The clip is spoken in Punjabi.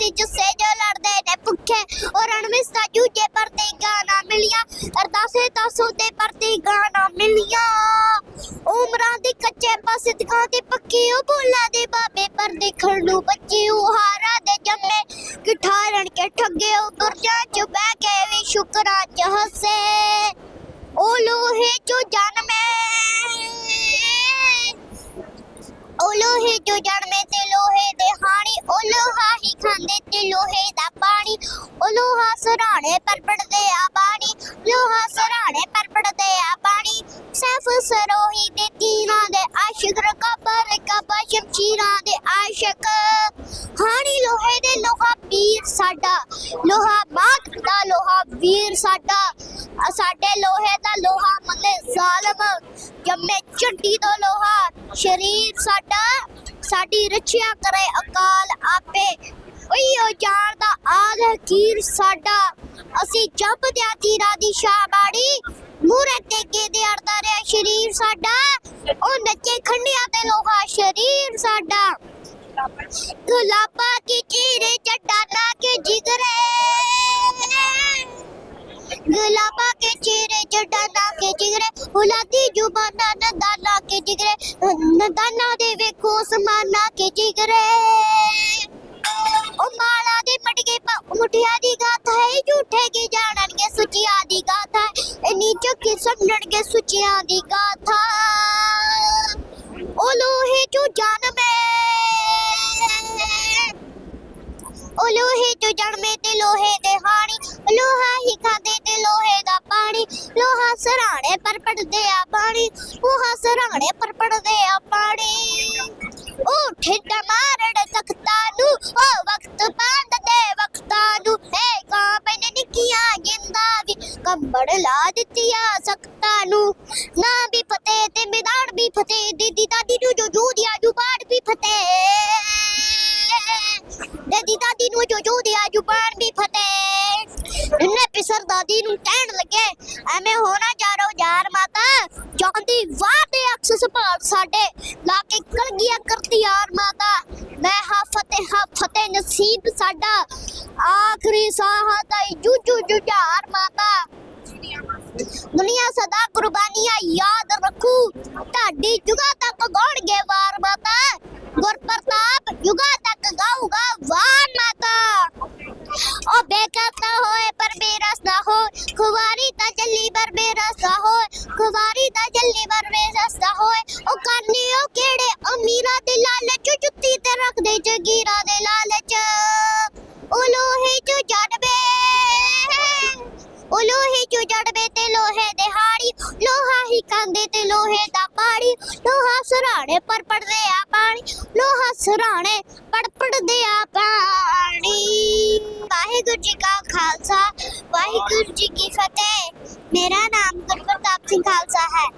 ਸੀ, ਜੁੱਸੇ ਜੋ ਲੜਦੇ ਨੇ ਭੁੱਖੇ। ਉਹ ਵਿੱਚ ਸਾਜੂ ਜੇ ਪਰਦੇ ਗਾਣਾ ਮਿਲੀਆਂ। ਅਰਦਾਸੇ ਤਾਸੋਂ ਤੇ ਪਰਦੇ ਗਾਣਾ ਮਿਲੀਆਂ। ਉਮਰਾਂ ਦੀ ਕੱਚੇ ਪਾਸੇ ਦਿਖਾ ਤੇ ਪੱਕੀ ਉਹ ਬੋਲਾ ਦੇ ਬਾਬੇ ਪਰ ਦੇਖਣ ਨੂੰ ਬੱਚੀ ਉਹ ਦੇ ਜੰਮੇ। ਕਿ ਕੇ ਠੱਗੇ ਉਹ ਦੁਰਜਾਂ ਚ ਬਹਿ ਕੇ ਵੀ ਸ਼ੁਕਰਾਂ ਚ ਹੱਸੇ। ਉਹ ਲੋਹੇ ਚੋਂ ਜਨਮੇ ਉਹ ਲੋਹੇ ਜੋ ਜਨਮੇ ਤੇ ਲੋਹੇ ਦੇ ਹਾਣੀ, ਉਹ ਲੋਹਾ ਹੀ ਖਾਂਦੇ ਤੇ ਲੋਹੇ ਦਾ ਪਾਣੀ। ਉਹ ਲੋਹਾ ਸਰਾਣੇ ਪਰ ਆ ਬਾਣੀ, ਲੋਹਾ ਸਰਾਣੇ ਪਰ ਆ ਬਾਣੀ। ਸੈਫ ਸਰੋਹੀ ਦੇ ਤੀਰਾਂ ਦੇ ਆਸ਼ਿਕ ਰਕਾਬਰ ਕਬਾ ਸ਼ਮਸ਼ੀਰਾਂ ਦੇ ਆਸ਼ਿਕ। ਹਾਣੀ ਲੋਹੇ ਦੇ ਲੋਹਾ ਵੀਰ ਸਾਡਾ, ਲੋਹਾ ਬਾਗ ਦਾ ਲੋਹਾ ਵੀਰ ਸਾਡਾ। ਸਾਡੇ ਲੋਹੇ ਦਾ ਲੋਹਾ ਮੰਗੇ ਜ਼ਾਲਮ, ਜੰਮੇ ਝੰਡੀ ਤੋਂ ਲੋਹਾ। ਸ਼ਰੀਰ ਸਾਡਾ, ਸਾਡੀ ਰੱਖਿਆ ਕਰੇ ਅਕਾਲ ਆਪੇ। ਉਈਓ ਜਾਣ ਦਾ ਆਦ ਹਕੀਰ ਸਾਡਾ। ਅਸੀਂ ਜੱਬ ਦਿਆ ਤੀਰਾ ਦੀ ਸ਼ਾਬਾੜੀ ਮੂਰੇ। ਤੇ ਕੇ ਦੇ ਅੜਦਾ ਰਿਹਾ ਸ਼ਰੀਰ ਸਾਡਾ। ਉਹ ਨੱਚੇ ਖੰਡਿਆ ਤੇ ਲੋਹਾ ਸ਼ਰੀਰ ਸਾਡਾ। ਗੁਲਾਬਾ ਕੀ ਚੀਰੇ ਚੱਡਾ ਕੇ ਜਿਗਰੇ। ਗੁਲਾਬਾ के चेहरे जटाना के जिगरे हुलाती जुबाना नदाना के जिगरे नदाना दे वेखो समाना के जिगरे ਉਹ ਮਾਲਾ ਦੀ ਮਟਕੇ ਮੁਠਿਆ ਦੀ ਗਾਥਾ ਹੈ ਝੂਠੇ ਕੀ ਜਾਣਨਗੇ ਸੁਚਿਆ ਦੀ ਗਾਥਾ ਹੈ ਨੀਚੋ ਕੀ ਸਮਝਣਗੇ ਸੁਚਿਆ ਦੀ ਗਾਥਾ ਉਹ ਲੋਹੇ ਚੋਂ ਜਨਮੇ ਉਹ ਲੋਹੇ ਚੋਂ ਜਨਮੇ ਤੇ ਲੋਹੇ ਦੇ ਹਾਣੀ ਸਰਾਣੇ ਪਰ ਪੜਦੇ ਆ ਪਾਣੀ ਲੋਹਾ ਸਰਾਣੇ ਪਰ ਆ ਪਾਣੀ। ਉਹ ਠੇਡਾ ਮਾਰੜ ਤਖਤਾ ਨੂੰ ਉਹ ਵਕਤ ਪੰਦ ਦੇ ਵਕਤਾਂ ਨੂੰ ਹੈ ਕਾਂ ਪੈਨੇ ਨਿੱਕੀਆਂ ਜਿੰਦਾ ਵੀ ਕੰਬੜ ਲਾ ਦਿੱਤੀਆਂ ਸਖਤਾਂ ਨੂੰ। ਨਾ ਵੀ ਫਤਿਹ ਤੇ ਮੈਦਾਨ ਵੀ ਫਤਿਹ, ਦੀਦੀ ਦਾਦੀ ਨੂੰ ਜੋ ਜੂਦਿਆ ਜੁਬਾਨ ਵੀ ਫਤਿਹ। ਦੀਦੀ ਦਾਦੀ ਨੂੰ ਜੋ ਜੂਦਿਆ ਜੁਬਾਨ ਵੀ ਫਤਿਹ। ਨੇ ਦਾਦੀ ਨੂੰ ਕਹਿਣ ਲੱਗੇ, ਐਵੇਂ ਹੋਣਾ ਚਾਰੋ ਯਾਰ ਮਾਤਾ, ਜਾਂਦੀ ਵਾਹ ਦੇ ਅਕਸ ਭਾਲ ਸਾਡੇ ਲਾ ਕੇ ਕਲਗੀਆਂ ਕਰਦੀ ਯਾਰ ਮਾਤਾ। ਮੈਂ ਹਾਂ ਫਤਿਹ ਹਾਂ ਫਤਿਹ ਨਸੀਬ ਸਾਡਾ। ਆਖਰੀ ਸਾਹ ਦਾ ਜੂਜੂ ਜੁਝਾਰ ਮਾਤਾ। ਦੁਨੀਆ ਸਦਾ ਕੁਰਬਾਨੀਆਂ ਯਾਦ ਰੱਖੂ। ਢਾਡੀ ਜੁਗਾ ਤੱਕ ਗਾਉਣਗੇ ਵਾਰ ਮਾਤਾ। ਗੁਰਪ੍ਰਤਾਪ ਜੁਗਾ ਤੱਕ ਗਾਊਗਾ ਵਾਰ ਮਾਤਾ। ਉਹ ਬੇਕਤ ਹੋਏ ਪਰ ਬੇਰਸ ਖੁਵਾਰੀ ਤਾਂ ਚੱਲੀ ਪਰ ਬੇਰਸ ਹੋਏ, ਖੁਵਾਰੀ ਤਾਂ ਚੱਲੀ ਪਰ ਬੇਰਸ ਨਾ ਹੋਏ। ਉਹ ਕਰਨੀ ਉਹ ਕਿਹੜੇ? ਅਮੀਰਾਂ ਦੇ ਲਾਲਚ ਜੁੱਤੀ ਤੇ ਰੱਖਦੇ ਜਗੀਰਾਂ ਦੇ ਲਾਲਚ। ਉਹ ਲੋਹੇ ਚ ਜੜਬੇ ਉਹ ਲੋਹੇ ਚੋਂ ਜੜਵੇ ਤੇ ਲੋਹੇ ਦੇ ਹਾੜੀ, ਲੋਹਾ ਹੀ ਕਾਂਦੇ ਤੇ ਲੋਹੇ ਦਾ ਪਾੜੀ, ਲੋਹਾ ਸਰਾਣੇ ਪਰ ਪੜਦੇ ਆ ਪਾਣੀ, ਲੋਹਾ ਸਰਾਣੇ ਪੜ ਪੜਦੇ ਆ ਪਾਣੀ। ਵਾਹਿਗੁਰੂ ਜੀ ਕਾ ਖਾਲਸਾ, ਵਾਹਿਗੁਰੂ ਜੀ ਕੀ ਫਤਿਹ। ਮੇਰਾ ਨਾਮ ਗੁਰਪ੍ਰਤਾਪ ਸਿੰਘ ਖਾਲਸਾ ਹੈ।